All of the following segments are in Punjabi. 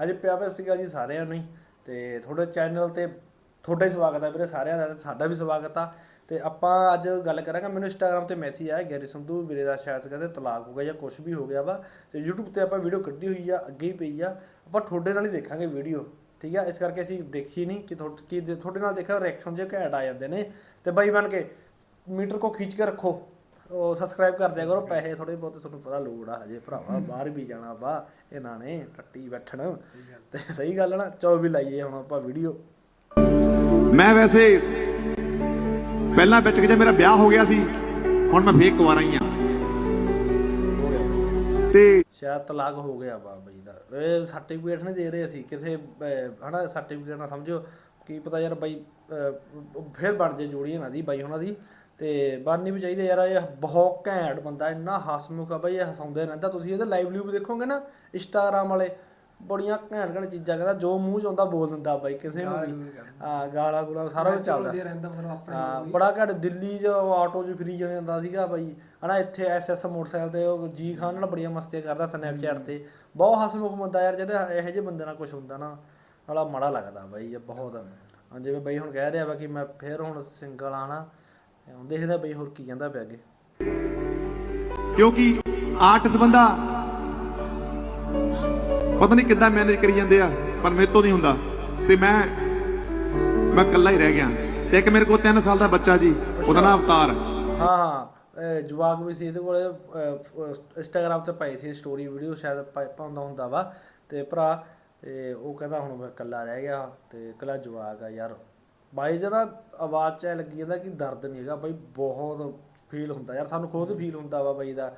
ਹਜੇ ਪਿਆ ਪਿਆ ਸੀਗਾ ਜੀ ਸਾਰਿਆਂ ਨੂੰ ਹੀ ਤੇ ਤੁਹਾਡੇ ਚੈਨਲ ਤੇ ਤੁਹਾਡਾ ਹੀ ਸਵਾਗਤ ਹੈ ਵੀਰੇ ਸਾਰਿਆਂ ਦਾ ਤੇ ਸਾਡਾ ਵੀ ਸਵਾਗਤ ਆ। ਤੇ ਆਪਾਂ ਅੱਜ ਗੱਲ ਕਰਾਂਗੇ, ਮੈਨੂੰ ਇੰਸਟਾਗ੍ਰam ਤੇ ਮੈਸੇਜ ਆਇਆ ਗੈਰੀ ਸੰਧੂ, ਵੀਰੇ ਦਾ ਸ਼ਾਇਦ ਕਹਿੰਦੇ ਤਲਾਕ ਹੋ ਗਿਆ ਜਾਂ ਕੁਝ ਵੀ ਹੋ ਗਿਆ ਵਾ ਤੇ YouTube ਤੇ ਆਪਾਂ ਵੀਡੀਓ ਕੱਢੀ ਹੋਈ ਆ, ਅੱਗੇ ਹੀ ਪਈ ਆ। ਆਪਾਂ ਤੁਹਾਡੇ ਨਾਲ ਹੀ ਦੇਖਾਂਗੇ ਵੀਡੀਓ ਠੀਕ ਆ? ਇਸ ਕਰਕੇ ਅਸੀਂ ਦੇਖੀ ਨਹੀਂ ਕਿ ਤੁਹਾਡੇ, ਕੀ ਤੁਹਾਡੇ ਨਾਲ ਦੇਖਿਆ ਰਿਐਕਸ਼ਨ ਜੇ ਘੈਂਟ ਆ ਜਾਂਦੇ ਨੇ। ਤੇ ਬਾਈ ਬਣ ਕੇ ਮੀਟਰ ਕੋ ਖਿੱਚ ਕੇ ਰੱਖੋ। ਉਹ ਸਬਸਕ੍ਰਾਈਬ ਕਰ ਦਿਆ ਕਰੋ ਪੈਸੇ ਥੋੜੇ ਬਹੁਤ ਤੁਹਾਨੂੰ ਪਤਾ ਲੋੜ ਆ ਹਜੇ ਭਰਾਵਾ ਬਾਹਰ ਵੀ ਜਾਣਾ ਵਾ ਇਹਨਾਂ ਨੇ ਟੱਟੀ ਬੈਠਣ। ਤੇ ਸਹੀ ਗੱਲ ਨਾ ਚਲੋ ਵੀ ਲਾਈਏ ਹੁਣ ਆਪਾਂ ਵੀਡੀਓ ਮੈਂ ਵੈਸੇ ਪਹਿਲਾਂ ਵਿੱਚ ਕਿ ਜੇ ਮੇਰਾ ਵਿਆਹ ਹੋ ਗਿਆ ਸੀ ਹੁਣ ਮੈਂ ਫੇਕ ਕੁਆਰਾ ਹੀ ਆ। ਤੇ ਸ਼ਾਇਦ ਤਲਾਕ ਹੋ ਗਿਆ ਵਾ ਬਈ ਦਾ। ਇਹ ਸਰਟੀਫਿਕੇਟ ਨਹੀਂ ਦੇ ਰਹੇ ਸੀ ਕਿਸੇ ਹਨਾ ਸਰਟੀਫਿਕੇਟ ਨਾਲ ਸਮਝੋ ਕੀ ਪਤਾ ਯਾਰ ਬਾਈ ਫਿਰ ਬਣ ਜੇ ਜੋੜੀ ਇਹਨਾਂ ਦੀ ਬਾਈ ਉਹਨਾਂ ਦੀ। ਤੇ ਬਣਨੀ ਵੀ ਚਾਹੀਦੀ ਯਾਰ ਇਹ ਬਹੁਤ ਘੈਂਟ ਬੰਦਾ ਇੰਨਾ ਹਸਮੁਖ ਆ ਬਾਈ ਇਹ ਹਸਾਉਂਦੇ ਰਹਿੰਦਾ। ਤੁਸੀਂ ਇਹਦੇ ਲਾਈਵ ਲਿਵ ਦੇਖੋਗੇ ਨਾ ਇੰਸਟਾਗ੍ਰਾਮ ਵਾਲੇ ਬੜੀਆਂ ਘੈਂਟ ਘੈਂਟ ਚੀਜ਼ਾਂ ਕਹਿੰਦਾ ਜੋ ਮੂੰਹ ਚ ਆਉਂਦਾ ਬੋਲ ਦਿੰਦਾ ਬਾਈ ਕਿਸੇ ਨੂੰ ਵੀ। ਹਾਂ ਗਾਲਾਂ ਗੁਲਾਂ ਸਾਰਾ ਕੁਝ ਚੱਲਦਾ। ਬੜਾ ਘੱਟ ਦਿੱਲੀ 'ਚ ਆਟੋ 'ਚ ਫਿਰੀ ਜਾਂਦਾ ਸੀਗਾ ਬਾਈ। ਹਨਾ ਇੱਥੇ ਐਸਐਸ ਮੋਟਰਸਾਈਕਲ ਤੇ ਉਹ ਜੀ ਖਾਨ ਨਾਲ ਬੜੀਆਂ ਮਸਤੀਆਂ ਕਰਦਾ ਸਨੈਪਚੈਟ ਤੇ। ਬਹੁਤ ਹਸਮੁਖ ਬੰਦਾ ਯਾਰ ਜਿਹੜਾ ਇਹੋ ਜਿਹੇ ਬੰਦੇ ਨਾਲ ਕੁਝ ਹੁੰਦਾ ਨਾ ਬੜਾ ਮਾੜਾ ਲੱਗਦਾ ਬਾਈ ਇਹ ਬਹੁਤ। ਹਾਂ। ਜਿਵੇਂ ਬਾਈ ਹੁਣ ਕਹਿ ਰਿਹਾ ਵਾ ਕਿ ਮੈਂ ਫੇਰ ਹੁਣ ਸਿੰਗਲ ਆਣਾ ਹੁਣ ਦੇਖਦਾ ਬਾਈ ਹੋਰ ਕੀ ਕਹਿੰਦਾ ਪਿਆ ਅੱਗੇ। ਕਿਉਂਕਿ ਆਰਟਿਸਟ ਬੰਦਾ ਪਤਾ ਨਹੀਂ ਕਿੱਦਾਂ ਮੈਨੇਜ ਕਰੀ ਜਾਂਦੇ ਆ ਪਰ ਮੇਰੇ ਤੋਂ ਨਹੀਂ ਹੁੰਦਾ। ਤੇ ਮੈਂ ਮੈਂ ਇਕੱਲਾ ਹੀ ਰਹਿ ਗਿਆ। ਤੇ ਇੱਕ ਮੇਰੇ ਕੋਲ 3 ਸਾਲ ਦਾ ਬੱਚਾ ਜੀ ਉਹਦਾ ਨਾਮ ਅਵਤਾਰ। ਹਾਂ ਹਾਂ। ਜਵਾਕ ਵੀ ਸੀ ਇਹਦੇ ਕੋਲੇ ਇੰਸਟਾਗ੍ਰਾਮ ਤੇ ਪਾਈ ਸੀ ਸਟੋਰੀ ਵੀਡੀਓ ਸ਼ਾਇਦ ਪਾਉਂਦਾ ਹੁੰਦਾ ਵਾ। ਤੇ ਭਰਾ ਤੇ ਉਹ ਕਹਿੰਦਾ ਹੁਣ ਮੈਂ ਇਕੱਲਾ ਰਹਿ ਗਿਆ ਤੇ ਇਕੱਲਾ ਜਵਾਕ ਆ ਯਾਰ। ਬਾਈ ਜਨਾ ਆਵਾਜ਼ ਚ ਐਂ ਲੱਗੀ ਜਾਂਦਾ ਕਿ ਦਰਦ ਨਹੀਂ ਹੈਗਾ ਬਾਈ ਬਹੁਤ ਫੀਲ ਹੁੰਦਾ ਯਾਰ ਸਾਨੂੰ ਖੁਦ ਫੀਲ ਹੁੰਦਾ ਵਾ ਬਾਈ ਦਾ।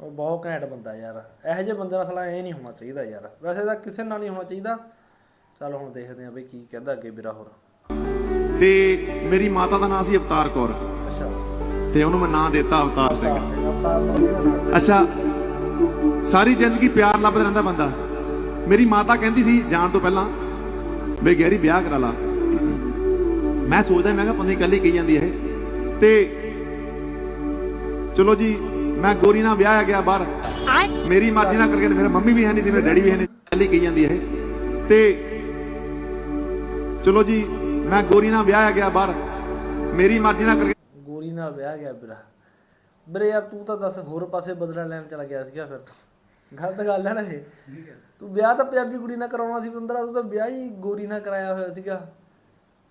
ਉਹ ਬਹੁਤ ਘੈਂਟ ਬੰਦਾ ਯਾਰ। ਇਹੋ ਜਿਹੇ ਬੰਦੇ ਨਾਲ ਸਲਾ ਇਹ ਨਹੀਂ ਹੋਣਾ ਚਾਹੀਦਾ ਯਾਰ। ਵੈਸੇ ਤਾਂ ਕਿਸੇ ਨਾਲ ਨਹੀਂ ਹੋਣਾ ਚਾਹੀਦਾ। ਚਲ ਹੁਣ ਦੇਖਦੇ ਆਂ ਬਈ ਕੀ ਕਹਿੰਦਾ ਅੱਗੇ ਵੀਰਾ ਹੋਰ। ਤੇ ਮੇਰੀ ਮਾਤਾ ਦਾ ਨਾਮ ਸੀ ਅਵਤਾਰ ਕੌਰ। ਅੱਛਾ। ਤੇ ਉਹਨੂੰ ਮੈਂ ਨਾਂ ਦਿੱਤਾ ਅਵਤਾਰ ਸਿੰਘ। ਅੱਛਾ ਸਾਰੀ ਜ਼ਿੰਦਗੀ ਪਿਆਰ ਲੱਭਦਾ ਰਹਿੰਦਾ ਬੰਦਾ। ਮੇਰੀ ਮਾਤਾ ਕਹਿੰਦੀ ਸੀ ਜਾਣ ਤੋਂ ਪਹਿਲਾਂ ਵੀ ਗਹਿਰੀ ਵਿਆਹ ਕਰਾ ਲਾ। ਮੈਂ ਸੋਚਦਾ ਮੈਂ ਕਿਹਾ ਪੰਦੀ ਕੱਲੀ ਕਹੀ ਜਾਂਦੀ ਹੈ ਇਹ। ਤੇ ਚਲੋ ਜੀ ਮੈਂ ਗੋਰੀ ਨਾਲ ਵਿਆਹ ਆ ਗਿਆ ਬਾਹਰ। ਮੇਰੀ ਮਰਜ਼ੀ ਨਾਲ ਕਰਕੇ ਮੇਰੇ ਮੰਮੀ ਵੀ ਹੈ ਨਹੀਂ ਸੀ ਮੇਰੇ ਡੈਡੀ ਵੀ ਹੈ ਨਹੀਂ ਕੱਲੀ ਕਹੀ ਜਾਂਦੀ ਹੈ ਇਹ। ਤੇ ਚਲੋ ਜੀ ਮੈਂ ਗੋਰੀ ਨਾਲ ਵਿਆਹ ਆ ਗਿਆ ਬਾਹਰ। ਮੇਰੀ ਮਰਜ਼ੀ ਨਾਲ ਕਰਕੇ ਗੋਰੀ ਨਾਲ ਵਿਆਹ ਗਿਆ ਵੀਰਾ। ਵੀਰੇ ਯਾਰ ਤੂੰ ਤਾਂ ਦੱਸ ਹੋਰ ਪਾਸੇ ਬਦਲਾ ਲੈਣ ਚਲਾ ਗਿਆ ਸੀਗਾ ਫਿਰ ਤੋਂ। ਗਲਤ ਗੱਲ ਹੈ ਨਾ ਇਹ। ਤੂੰ ਵਿਆਹ ਤਾਂ ਪੰਜਾਬੀ ਕੁੜੀ ਨਾਲ ਕਰਾਉਣਾ ਸੀ ਬੰਦਰਾ ਤੂੰ ਤਾਂ ਵਿਆਹ ਹੀ ਗੋਰੀ ਨਾਲ ਕਰਾਇਆ ਹੋਇਆ ਸੀਗਾ।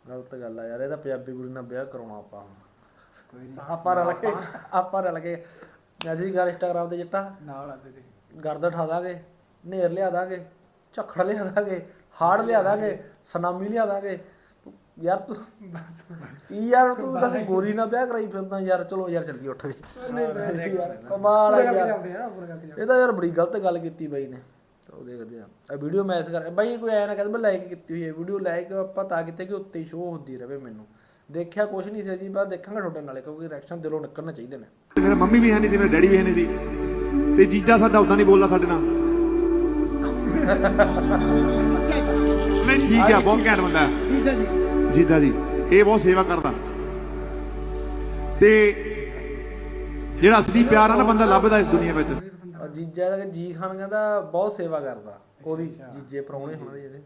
ਗਲਤ ਗੱਲ ਆ ਯਾਰ ਇਹ ਤਾਂ ਪੰਜਾਬੀ ਕੁੜੀ ਨਾਲ ਵਿਆਹ ਕਰਾਉਣਾ ਆਪਾਂ ਹੁਣ। ਆਪਾਂ ਰਲ ਕੇ ਆਪਾਂ ਰਲ ਕੇ ਅਸੀਂ ਗੱਲ ਇੰਸਟਾਗ੍ਰਾਮ ਤੇ ਜੱਟਾ ਨਾਲ ਆਦੇ ਤੇ ਗਰਦ ਉਠਾ ਦਾਂਗੇ ਨੇਰ ਲਿਆ ਦਾਂਗੇ ਝੱਖੜ ਲਿਆ ਦਾਂਗੇ ਹਾੜ ਲਿਆ ਦਾਂਗੇ ਸੁਨਾਮੀ ਲਿਆ ਦਾਂਗੇ। ਯਾਰ ਤੂੰ ਬਸ ਕੀ ਯਾਰ ਤੂੰ ਦੱਸ ਗੋਰੀ ਨਾਲ ਵਿਆਹ ਕਰਾਈ ਫਿਰਦਾ ਯਾਰ ਚਲੋ ਯਾਰ ਚੱਲ ਗਈ ਉੱਠ ਗਈ। ਯਾਰ ਕਮਾਲ ਆ ਯਾਰ। ਜਾਂਦੇ ਆ ਪੂਰੇ ਕਰਕੇ ਜਾਂਦੇ ਇਹ ਤਾਂ ਯਾਰ ਬੜੀ ਗਲਤ ਗੱਲ ਕੀਤੀ ਬਾਈ ਨੇ। ਚਲੋ ਦੇਖਦੇ ਆ। ਇਹ ਵੀਡੀਓ ਮੈਸ ਕਰ ਬਾਈ ਕੋਈ ਐ ਨਾ ਕਹਿੰਦਾ ਮੈਂ ਲਾਈਕ ਕੀਤੀ ਹੋਈ ਹੈ ਵੀਡੀਓ ਲਾਈਕ ਆਪਾਂ ਤਾਂ ਕਿਤੇ ਕਿ ਉੱਤੇ ਸ਼ੋ ਹੁੰਦੀ ਰਵੇ ਮੈਨੂੰ। ਦੇਖਿਆ ਕੁਛ ਨਹੀਂ ਸੀ ਜੀ ਬਾਅਦ ਦੇਖਾਂਗੇ ਤੁਹਾਡੇ ਨਾਲੇ ਕਿਉਂਕਿ ਰਿਐਕਸ਼ਨ ਦਿਲੋਂ ਨਿਕਲਣਾ ਚਾਹੀਦੇ ਨੇ। ਮੇਰੇ ਮੰਮੀ ਵੀ ਹੈ ਨਹੀਂ ਸੀ ਮੇਰੇ ਡੈਡੀ ਵੀ ਹੈ ਨਹੀਂ ਸੀ। ਤੇ ਜੀਜਾ ਸਾਡਾ ਉਦਾਂ ਨਹੀਂ ਬੋਲਦਾ ਸਾਡੇ ਨਾਲ। ਨਹੀਂ ਠੀਕ ਆ ਬਹੁਤ ਘੈਂਟ ਬੰਦਾ। ਜੀਜਾ ਜੀ। ਜੀਜਾ ਜੀ ਇਹ ਬਹੁਤ ਸੇਵਾ ਕਰਦਾ। ਤੇ ਜਿਹੜਾ ਅਸਲੀ ਪਿਆਰ ਆ ਨਾ ਬੰਦਾ ਲੱਭਦਾ ਇਸ ਦੁਨੀਆ ਵਿੱਚ। ਜੀਜਾ ਦਾ ਜੀ ਖਾਨ ਕਹਿੰਦਾ ਬਹੁਤ ਸੇਵਾ ਕਰਦਾ। ਉਹਦੀ ਜੀਜੇ ਪਰੌਣੇ ਹੋਣ ਦੇ ਜਿਹੜੇ।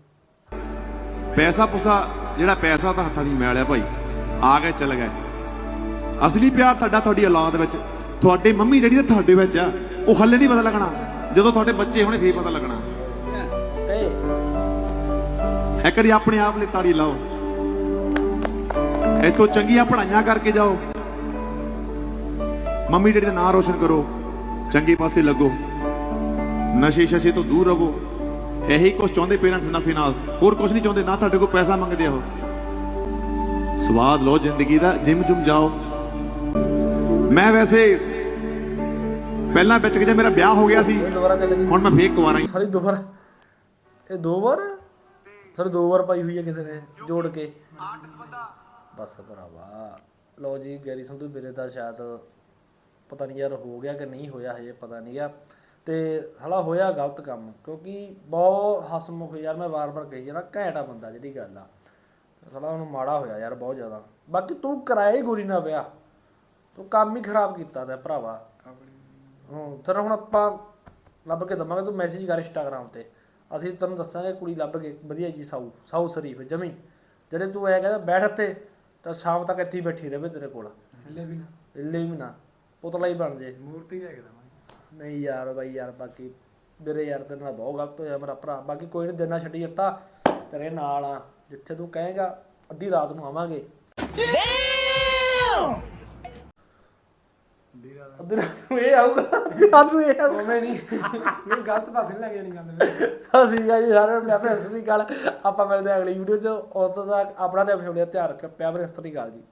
ਪੈਸਾ ਪੁਸਾ ਜਿਹੜਾ ਪੈਸਾ ਤਾਂ ਹੱਥਾਂ ਦੀ ਮੈਲ ਆ ਭਾਈ ਆ ਗਏ ਚਲ ਗਏ। ਅਸਲੀ ਪਿਆਰ ਤੁਹਾਡਾ ਤੁਹਾਡੀ ਔਲਾਦ ਵਿੱਚ ਤੁਹਾਡੇ ਮੰਮੀ ਜਿਹੜੀ ਤਾਂ ਤੁਹਾਡੇ ਵਿੱਚ ਆ ਉਹ ਹੱਲੇ ਨਹੀਂ ਪਤਾ ਲੱਗਣਾ। ਜਦੋਂ ਤੁਹਾਡੇ ਬੱਚੇ ਹੋਣੇ ਫੇਰ ਪਤਾ ਲੱਗਣਾ। ਇੱਕ ਵਾਰੀ ਆਪਣੇ ਆਪ ਲਈ ਤਾੜੀ ਲਾਓ। ਇਤੋਂ ਚੰਗੀਆਂ ਪੜ੍ਹਾਈਆਂ ਕਰਕੇ ਜਾਓ। ਮੰਮੀ ਡੈਡੀ ਦਾ ਨਾਂ ਰੋਸ਼ਨ ਕਰੋ। ਚੰਗੇ ਪਾਸੇ ਲੱਗੋ। ਨਸ਼ੇ ਸ਼ਸ਼ੇ ਤੋਂ ਦੂਰ ਰਹੋ। ਇਹੀ ਕੁਝ ਚਾਹੁੰਦੇ ਪੇਰੈਂਟਸ ਨਫੇ ਨਾਲ ਹੋਰ ਕੁਝ ਨਹੀਂ ਚਾਹੁੰਦੇ ਨਾ ਤੁਹਾਡੇ ਕੋਲ ਪੈਸਾ ਮੰਗਦੇ ਹੋ ਸਵਾਦ ਲਓ ਜ਼ਿੰਦਗੀ ਦਾ ਜਿਮ ਜੁਮ ਜਾਓ। ਮੈਂ ਵੈਸੇ ਪਹਿਲਾਂ ਵਿੱਚ ਕਿ ਜੇ ਮੇਰਾ ਵਿਆਹ ਹੋ ਗਿਆ ਸੀ। ਦੁਬਾਰਾ ਚੱਲ ਗਈ ਹੁਣ ਮੈਂ ਫੇਕ ਕੁਆਰਾ ਹੀ ਸਾਰੀ ਦੋ ਵਾਰ ਇਹ ਦੋ ਵਾਰ? ਸਾਰੀ ਦੋ ਵਾਰ ਪਾਈ ਹੋਈ ਹੈ ਕਿਸੇ ਨੇ ਜੋੜ ਕੇ। ਬਸ ਭਰਾਵਾ। ਲਓ ਜੀ ਗੈਰੀ ਸੰਧੂ ਵੀਰੇ ਦਾ ਸ਼ਾਇਦ ਪਤਾ ਨਹੀਂ ਯਾਰ ਹੋ ਗਿਆ ਕਿ ਨਹੀਂ ਹੋਇਆ ਹਜੇ ਪਤਾ ਨਹੀਂ ਆ। ਤੇ ਸਾਲਾ ਹੋਇਆ ਗਲਤ ਕੰਮ ਕਿਉਂਕਿ ਬਹੁਤ ਹਸਮੁਖ ਯਾਰ ਮੈਂ ਵਾਰ-ਵਾਰ ਕਹੀ ਜਾਣਾ ਘੈਂਟਾ ਬੰਦਾ ਜਿਹੜੀ ਗੱਲ ਆ। ਸਾਲਾ ਉਹਨੂੰ ਮਾੜਾ ਹੋਇਆ ਯਾਰ ਬਹੁਤ ਜ਼ਿਆਦਾ। ਬਾਕੀ ਤੂੰ ਕਰਾਇਆ ਹੀ ਗੋਰੀ ਨਾਲ ਵਿਆਹ ਤੂੰ ਕੰਮ ਹੀ ਖਰਾਬ ਕੀਤਾ ਤੇ ਭਰਾਵਾ। ਹਾਂ ਤੇਰਾ ਹੁਣ ਆਪਾਂ ਲੱਭ ਕੇ ਦਵਾਂਗੇ ਤੂੰ ਮੈਸੇਜ ਕਰ ਇੰਸਟਾਗ੍ਰਾਮ ਤੇ। ਅਸੀਂ ਤੈਨੂੰ ਦੱਸਾਂਗੇ ਕੁੜੀ ਲੱਭ ਕੇ ਵਧੀਆ ਜੀ ਸਾਊ ਸਾਊ ਸ਼ਰੀਫ ਜਮੀ। ਜਿਹੜੇ ਤੂੰ ਐ ਕਹਿੰਦਾ ਬੈਠ ਇੱਥੇ ਤਾਂ ਸ਼ਾਮ ਤੱਕ ਇੱਥੇ ਹੀ ਬੈਠੀ ਰਹੇ ਤੇਰੇ ਕੋਲ। ਹਿੱਲੇ ਵੀ ਨਾ। ਇੱਲੇ ਵੀ ਨਾ। ਪੁਤਲਾ ਹੀ ਬਣ ਜੇ। ਮੂਰਤੀ ਲੈ ਕੇ ਦਵਾਂਗੇ। ਨਹੀਂ ਯਾਰ ਬਾਈ ਯਾਰ ਬਾਕੀ ਮੇਰੇ ਯਾਰ ਤੇਰੇ ਨਾਲ ਬਹੁਤ ਗਲਤ ਹੋਇਆ ਮੇਰਾ ਭਰਾ। ਬਾਕੀ ਕੋਈ ਨਹੀਂ ਦੇਣਾ ਛੱਡੀ ਜੱਟਾ ਤੇਰੇ ਨਾਲ ਆ। ਜਿੱਥੇ ਤੂੰ ਕਹੇਗਾ ਅੱਧੀ ਰਾਤ ਨੂੰ ਆਵਾਂਗੇ। ਦੀ ਅੱਧੀ ਰਾਤ ਨੂੰ ਇਹ ਆਊਗਾ ਅੱਧੀ ਰਾਤ ਨੂੰ ਇਹ ਆਊਗਾ। ਉਵੇਂ ਨਹੀਂ। ਨਹੀਂ ਗਲਤ ਪਾਸੇ ਨਹੀਂ ਲੱਗ ਜਾਣੀ ਗੱਲ ਮੇਰੇ। ਅਸੀਂ ਜੀ ਸਾਰਿਆਂ ਨੂੰ ਆਪਣੇ ਸਤਿ ਸ੍ਰੀ ਅਕਾਲ। ਆਪਾਂ ਮਿਲਦੇ ਹਾਂ ਅਗਲੀ ਵੀਡੀਓ 'ਚ। ਉਦੋਂ ਤੱਕ ਆਪਣਾ ਤੇ ਆਪਣੇ ਧਿਆਨ ਰੱਖਿਓ। ਪਿਆਰ ਭਰੀ ਸਤਿ ਸ੍ਰੀ ਅਕਾਲ ਜੀ।